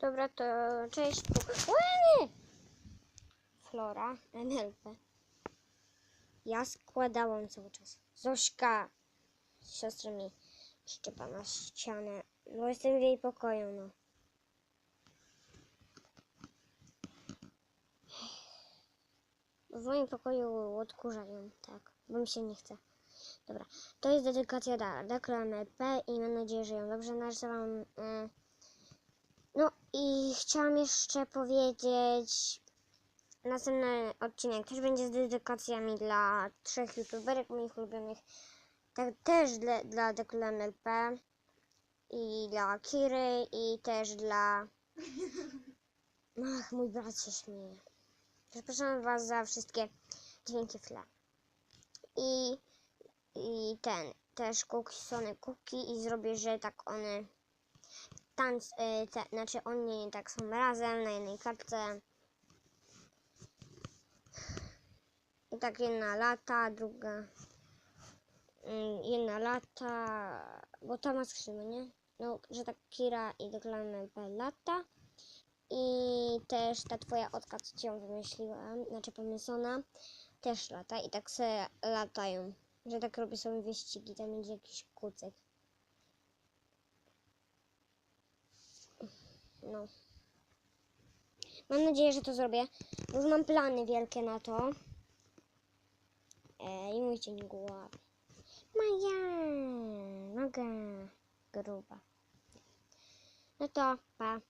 Dobra, to cześć. Ue! Flora, NLP. Ja składałam cały czas. Zośka, siostra mi szczepa na ścianę, bo jestem w jej pokoju, no. W moim pokoju odkurzają, tak, bo mi się nie chce. Dobra, to jest dedykacja dla Dekla NLP i mam nadzieję, że ją dobrze narysowałam. Mm. No i chciałam jeszcze powiedzieć, następny odcinek też będzie z dedykacjami dla trzech youtuberek moich ulubionych. Tak, też dla, dla Dekla NLP i dla Kiry i też dla... Ach, mój brat się śmieje. Przepraszam Was za wszystkie dźwięki w tle. I, i ten, też Sony Cookie i zrobię, że tak one tanc, y, te, znaczy oni tak są razem na jednej kartce. I tak jedna lata, druga y, jedna lata, bo ta ma skrzydła, nie? No, że tak Kira i LP lata. I też ta twoja otka, co ci ją wymyśliłam, znaczy pomysłona, też lata i tak se latają. Że tak robię sobie wyścigi, tam będzie jakiś kucyk. No. Mam nadzieję, że to zrobię. Już mam plany wielkie na to. E, I mój dzień głowy. Moja noga gruba. No to pa.